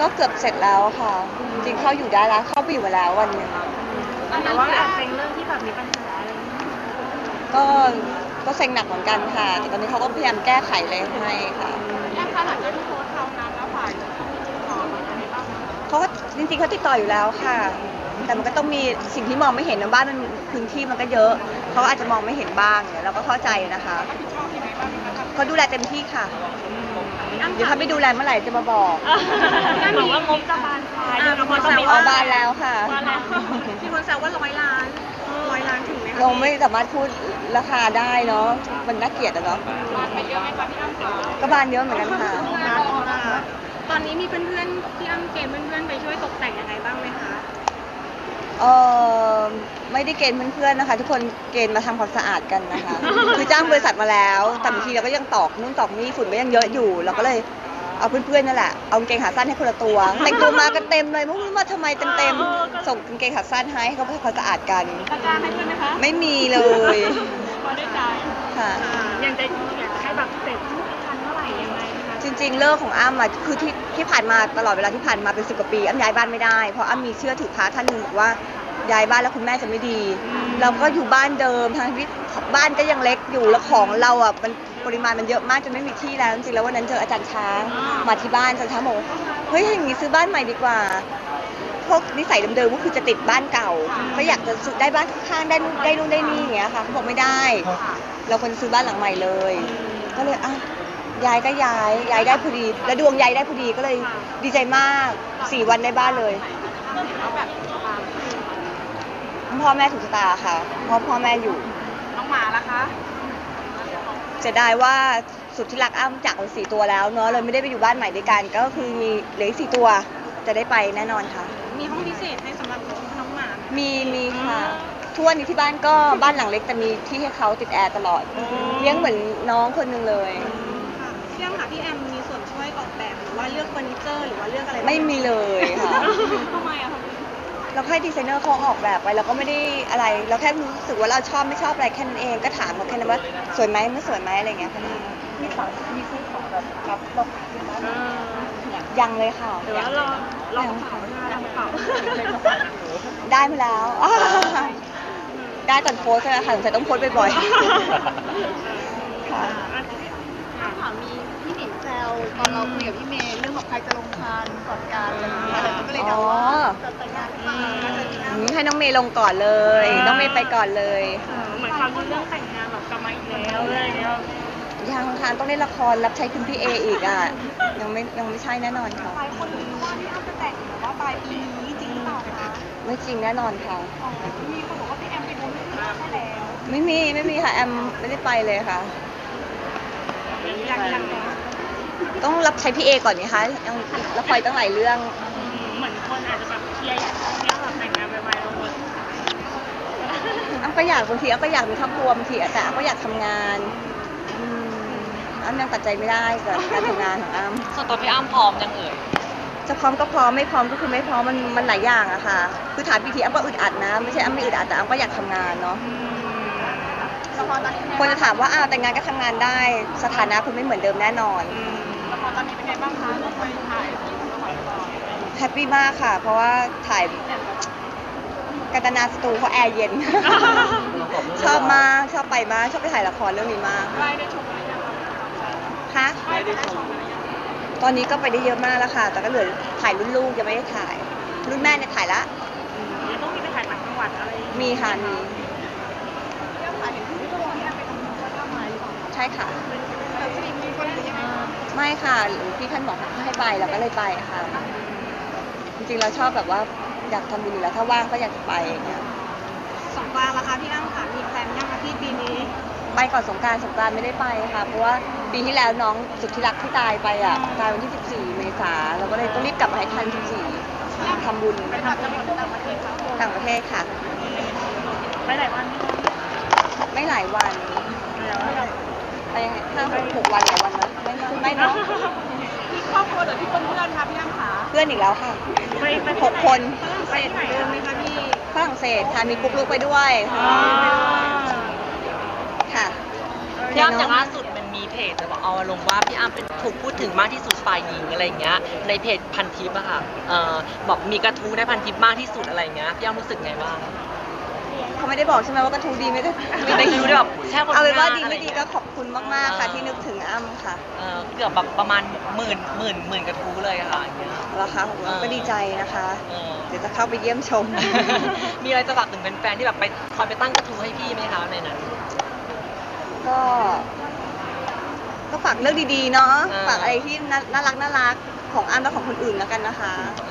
ก็เกือบเสร็จแล้วค่ะ จริงๆเข้าอยู่ได้แล้ว เข้าไปอยู่มาแล้ววันหนึ่งแต่ว่าแอบเป็นเรื่องที่แบบมีปัญหาอะไรอย่างเงี้ยก็ก็เซ็งหนักเหมือนกันค่ะ แต่ตอนนี้เขาก็พยายามแก้ไขเลยให้ค่ะ แอมคะหลังจากที่โพสต์เขานั้นแล้วฝ่ายต่อมาอะไรบ้างคะเขาก็จริงๆเขาติดต่ออยู่แล้วค่ะ แต่มันก็ต้องมีสิ่งที่มองไม่เห็นนะบ้านมันพื้นที่มันก็เยอะเขาอาจจะมองไม่เห็นบ้างเนี่ยเราก็เข้าใจนะคะรับผิดชอบยังไงบ้างไหมคะเขาดูแลเต็มที่ค่ะ เดี๋ยวถ้าไม่ดูแลเมื่อไหร่จะมาบอกบอกว่างบจะบานปลายแล้วก็จะมีออกบานแล้วค่ะ บานแล้วมีคนแซวว่าร้อยล้านร้อยล้านถึงไหมคะเราไม่สามารถพูดราคาได้เนาะ มันน่าเกลียดอะเนาะ บานไปเยอะไหมคะพี่อ้ำคะก็บานเยอะเหมือนกันค่ะ ตอนนี้มีเพื่อนๆพี่อ้ำเกณฑ์เพื่อนๆไปช่วยตกแต่งยังไงบ้างไหมคะ เออไม่ได้เกณฑ์เพื่อนๆนะคะ ทุกคนเกณฑ์มาทำความสะอาดกันนะคะ คือจ้างบริษัทมาแล้วแต่บางทีเราก็ยังตอกนู่นตอกนี่ฝุ่นก็ยังเยอะอยู่ เราก็เลยเอาเพื่อนๆนั่นแหละเอากางเกงขาสั้นให้คนละตัวแต่งตัวมากันเต็มเลยไม่รู้มาทำไมเต็มๆส่งกางเกงขาสั้นให้ให้เขาไปทำความสะอาดกัน ตะกร้าให้ด้วยไหมคะไม่มีเลยพอได้ใจค่ะยังจะอยากจะให้แบบเสร็จ จริงๆเลิกของอ้ำอะคือที่ที่ผ่านมาตลอดเวลาที่ผ่านมาเป็นสิบกว่าปีอ้ำย้ายบ้านไม่ได้เพราะอ้ำมีเชื่อถือพระท่านหนึ่งบอกว่าย้ายบ้านแล้วคุณแม่จะไม่ดี เราก็อยู่บ้านเดิมทั้งที่บ้านก็ยังเล็กอยู่แล้วของเราอะมันปริมาณมันเยอะมากจนไม่มีที่แล้วจริงๆแล้ววันนั้นเจออาจารย์ช้างมาที่บ้านอาจารย์ช้างบอกว่าเฮ้ยอย่างนี้ซื้อบ้านใหม่ดีกว่าพวกนิสัยเดิมๆก็คือจะติดบ้านเก่า ก็อยากจะซื้อได้บ้านข้างๆได้นู่นได้นู่นได้นี่อย่างเงี้ยค่ะเขาบอกไม่ได้ เราควรซื้อบ้านหลังใหม่เลย ก็เลยอะ ย้ายก็ย้ายย้ายได้พอดี แล้วดวงย้ายได้พอดีก็เลยดีใจมากสี่วันได้บ้านเลยเอาแบบพ่อแม่ถูกชะตาค่ะเพราะพ่อแม่อยู่น้องหมาล่ะคะเสียดายว่าสุดที่รักอ้ำจากไปสี่ตัวแล้วเนาะเลยไม่ได้ไปอยู่บ้านใหม่ด้วยกัน ก็คือมีเหลืออีกสี่ตัวจะได้ไปแน่นอนค่ะ มีห้องพิเศษให้สำหรับน้องหมาไหมมีมีค่ะทุกวันนี้ที่บ้านก็บ้านหลังเล็กแต่มีที่ให้เขาติดแอร์ตลอด เลี้ยงเหมือนน้องคนหนึงเลย ค่ะพี่แอมค่ะพี่แอมมีส่วนช่วยออกแบบหรือว่าเลือกเฟอร์นิเจอร์หรือว่าเลือกอะไรบ้างไม่มีเลยค่ะ ทำไมอะคะเราให้ดีไซเนอร์เขาออกแบบไปเราก็ไม่ได้อะไร เราแค่รู้สึกว่าเราชอบไม่ชอบอะไรแค่นั้นเองก็ถามเขาแค่นั้นว่าสวยไหมไม่สวยไหมอะไรอย่างเงี้ยแค่นั้นมีของมีซื้อของแบบรับลงยังเลยค่ะหรือว่าเราเรากระเป๋าหน้าเรากระเป๋าได้มาแล้ว ได้ตอนโพสต์ใช่ไหมคะสงสัยต้องโพสต์บ่อยๆค่ะ ถามมีพี่หนิงแซวตอนเราคุยกับพี่เมย์เรื่องของใครจะลงคานก่อนการอะไรอย่างเงี้ยเราก็เลยเดาว่าจะแต่งงานหรือเปล่าจะแต่งงานอืมให้น้องเมย์ลงก่อนเลย น้องเมย์ไปก่อนเลย เหมือนความเรื่องแต่งงานแบบกลับมาอีกแล้วอะไรอย่างเงี้ยยังค่ะต้องเล่นละครรับใช้คุณพี่เออีกอะ ยังไม่ยังไม่ใช่แน่นอนค่ะ หลายคนรู้ว่าพี่อ้ำจะแต่งแบบว่าปลายปีนี้จริงหรือเปล่าคะไม่จริงแน่นอนค่ะ อ๋อมีคนบอกว่าพี่แอมไปบุญที่นั่นได้แล้วไม่มีไม่มีค่ะแอมไม่ได้ไปเลยค่ะ ยังยังต้องรับใช้พี่เอก่อนนี่คะยังละครตั้งหลายเรื่อง เหมือนคนอาจจะแบบเชียร์อยากให้พี่อ้ำแบบแต่งงานไวๆลงหมดอ้ำก็อยากบางทีอ้ำก็อยากมีครอบครัวบางทีแต่อ้ำก็อยากทำงานอืมอ้ำยังตัดใจไม่ได้กับการทำงานของอ้ำส่วนตัวพี่อ้ำพร้อมยังเอ่ยจะพร้อมก็พร้อมไม่พร้อมก็คือไม่พร้อมมันมันหลายอย่างอะค่ะ คือถามพีทีอ้ำก็อึดอัดนะ ไม่ใช่อ้ำไม่อึดอัดแต่อ้ำก็อยากทำงานเนาะ ละครตอนนี้เป็นไงคนจะถามว่าอ้าวแต่งงานก็ทำงานได้ สถานะคุณไม่เหมือนเดิมแน่นอน ละครตอนนี้เป็นไงบ้างคะไปถ่ายที่ละครก่อนแฮปปี้มากค่ะ เพราะว่าถ่ายกันตนาสตูเขาแอร์เย็น ชอบมาก ชอบไปมาก ชอบไปถ่ายละครเรื่องนี้มากใกล้ได้ชมอะไรยังคะคะใกล้ได้ชมอะไรยังตอนนี้ก็ไปได้เยอะมากแล้วค่ะ แต่ก็เหลือถ่ายรุ่นลูกยังไม่ได้ถ่าย รุ่นแม่เนี่ยถ่ายละยังต้องมีไปถ่ายต่างจังหวัดอะไรมีค่ะมี ใช่ค่ะแบบจริงมีคนหรือยังไงไม่ค่ะหลวงพี่ท่านบอกให้ไปเราก็เลยไปค่ะ จริงๆเราชอบแบบว่าอยากทำบุญอยู่แล้วถ้าว่างก็อยากจะไปอย่างเงี้ยสงกรานต์ล่ะคะพี่อ้ำค่ะมีแพลนยังคะที่ปีนี้ ไปก่อนสงกรารสงกรารไม่ได้ไปค่ะ เพราะว่าปีที่แล้วน้องสุดที่รักที่ตายไปอะตายวันที่ 14 เมษาเราก็เลยต้องรีบกลับมาให้ทัน 14ทำบุญไปทำจังหวัดต่างประเทศคะต่างประเทศค่ะ ไปหลายวันไหมคะ ไม่หลายวันไปยังไงห้าหกหกวันหลายวันนะไม่ไม่เนาะพี่ครอบครัวหรือพี่คนเพื่อนคะพี่อ้ำขาเพื่อนอีกแล้วค่ะไปไปหกคนไปไหนเดิมไหมคะพี่ฝรั่งเศสค่ะมีกุ๊กลูกไปด้วยค่ะพี่อ้ำอย่างล่าสุดมันมีเพจจจะบอกเอาลงว่าพี่อ้ำเป็นถูกพูดถึงมากที่สุดฝ่ายหญิงอะไรอย่างเงี้ย ในเพจพันทิปอะค่ะเอ่อบอกมีกระทู้ในพันทิปมากที่สุดอะไรอย่างเงี้ยพี่อ้ำรู้สึกไงบ้าง เขาไม่ได้บอกใช่ไหมว่ากระทูดีไม่ได้มีในกระทู้ด้วยแบบแช่บนเอาเป็นว่าหน้าดีอะไรไม่ดีเงี้ยก็ขอบคุณมากๆค่ะอ่าที่นึกถึงอ้ำค่ะเอ่อเกือบแบบประมาณหมื่นหมื่นหมื่นกระทู้เลยอะค่ะอย่างเงี้ย แล้วคะผมเออก็ดีใจนะคะ เออ เดี๋ยวจะเข้าไปเยี่ยมชม มีอะไรจะฝากถึงแฟนๆที่แบบไปคอยไปตั้งกระทู้ให้พี่ไหมคะในนั้น ก็ ก็ฝากเรื่องดีๆเนาะอ่าฝากอะไรที่น่าน่ารักน่ารักของอ้ำและของคนอื่นแล้วกันนะคะเอ